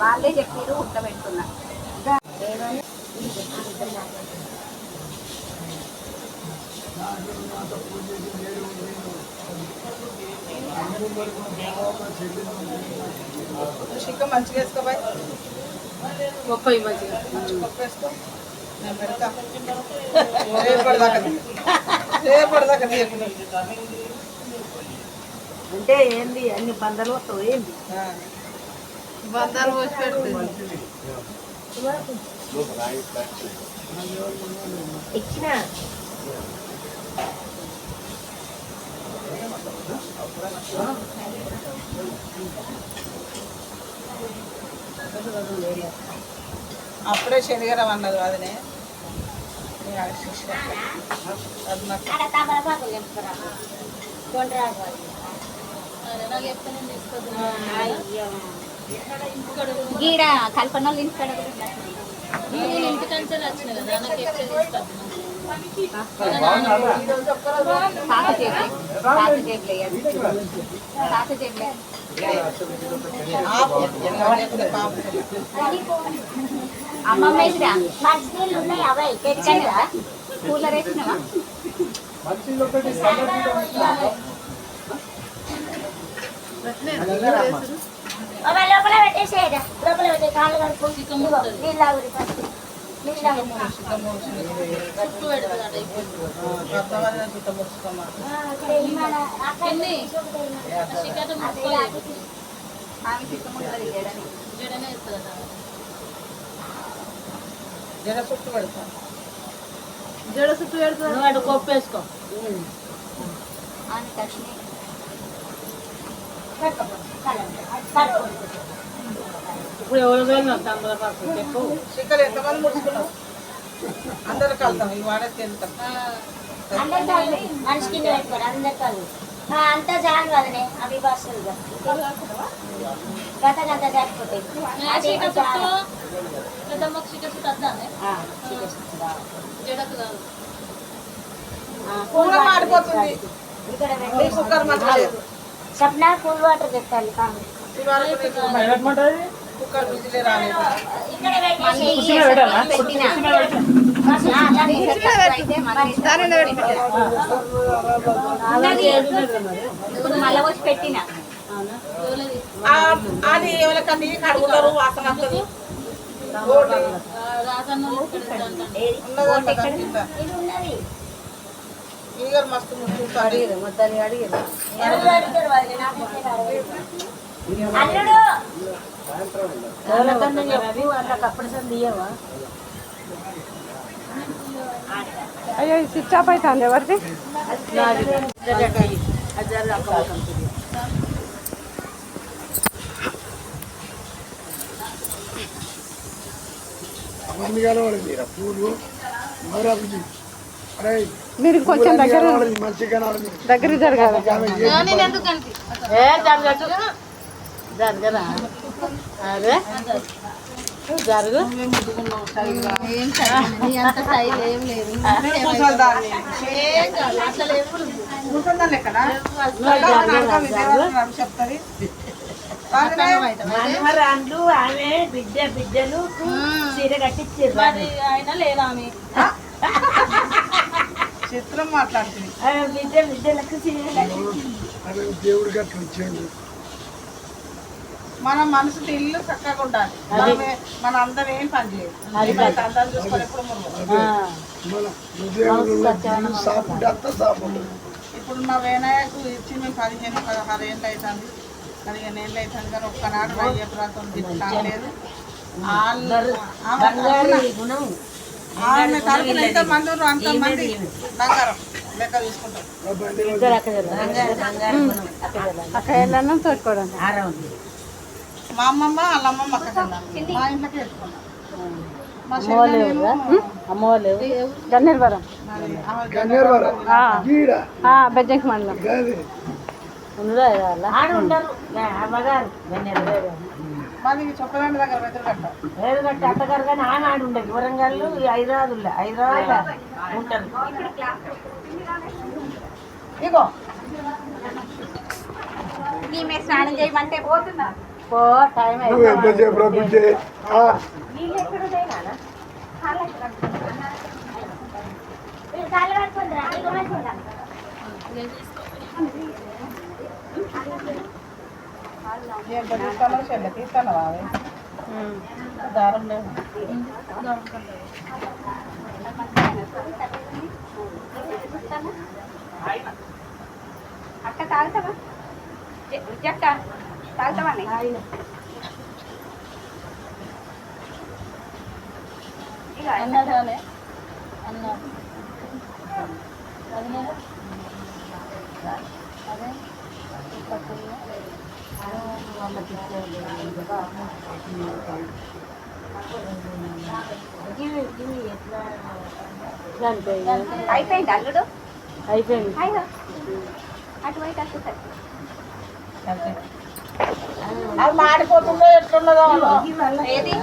వాళ్ళే చెప్పారు ఉడకబెట్టుకున్నా చిక్క మంచిగా వేసుకోబాయ్ గొప్ప ఈ మంచిగా పప్పు వేసుకో నేను పెడతా. రేపటిదాకా రేపటిదాకా తీయకుండా అంటే ఏంది? అన్ని బందలు వస్తావు ఏంది? బందాలు పోసి పెడుతుంది ఇచ్చిన? అప్పుడే శనిగారం అన్నది అదినే అది నాకు గీడ కల్పన ఇంటికాడ కూడా ఉన్నారు. తాత చేతులే తాత చేతులే తాత ఆపు. లేకపోతే పాపు. అమ్మమ్మ వేసిరా మంచినీళ్ళు ఉన్నాయి అవే కూలర్ వేసినావా లోపల పెట్టేసేయరా లోపల పెట్టే కాళ్ళు కడుపు నీళ్ళు ఫస్ట్ జడ చుట్టూ పెడతా జడ చుట్టూ అటు కొప్పేసుకో. కలండి. కట్టుకో. ఇప్పుడు ఎవరు చిక్కలు ఎంతమంది ముడుచుకున్నావు అందరు కలుతాం ఈ వాడే తింటాం అందరు కాదు పెట్టుకోరు అందరు అంతా జాన్ కదనే అవి బస్సులుగా గత గత సరిపోతాయి మాడిపోతుంది. ఇక్కడ. కుక్కర్ మంచిగా లేదు సప్నా కూల్ వాటర్ పెట్టాలి పెట్టేసి పెట్టినా. అది ఎవరికన్నా నీ కడుగుతారు వాసన వస్తుంది. ఉన్నది. ఈగలు మస్తు ముట్టుకుంటారు మొత్తాన్ని అడిగారు ఎవరు అడుగుతారు వాళ్ళు నాకైతే రాదు. అల్లుడు ఎవరికన్నా చెప్పు వాళ్ళకి అప్పటి సంది ఇయ్యవా అయ్యో స్విచ్ ఆఫ్ అవుతుంది ఎవరిది నాది అజారు అక్క మంది కనబడింది పూలు మరొకటి అరే మీరు కొంచెం దగ్గర దగ్గర జరగాలి. అదే జరుగు ఆమె బిడ్డ బిడ్డలు చీర కట్టించారు చిత్రం మాట్లాడుతుంది ఆమె కట్టించింది అరే దేవుడు గట్ల మన మనసు ఇల్లు చక్కగా ఉండాలి. మన అందరం ఏం పని చూసుకొని ఎప్పుడు సాపుడు. ఇప్పుడు మా వేనాయకు ఇచ్చి మేము పదిహేను పదహారు ఏళ్ళు అవుతుంది పదిహేను ఏళ్ళు అవుతుంది కానీ ఒక్కనాడు రయ్య ప్రాంతం కాలేదు. వాళ్ళు ఆమె తరపున ఎంత మంది ఉన్నారు అంత మంది బంగారం లెక్క తీసుకుంటాం ఇద్దరు అక్కడ అక్కడ వెళ్ళాను తోడుకోవడం మా అమ్మమ్మ వాళ్ళ అమ్మమ్మ మా ఇంట్లోకి గన్నేరువరం. గీడ బెజ్జంకి మండలం. ఉండరా మాది చొప్పదండి దగ్గర అత్తగారు కానీ ఆమె ఆడు ఉండదు. వరంగల్ హైదరాబాద్ హైదరాబాద్ ఉంటారు. ఇగో. ఈమె స్నానం చేయమంటే పోతున్నా పో టైం రా బుజ్జి తీస్తాను అవి దారం లేదు అక్క తాగుతావా తాగుతావా అన్నదానే అన్న. అదే. అయిపోయింది అల్లుడు? అయిపోయింది. అటువైపు వస్తుంది అది మాడిపోతుందో ఎట్లున్నదో ఏది?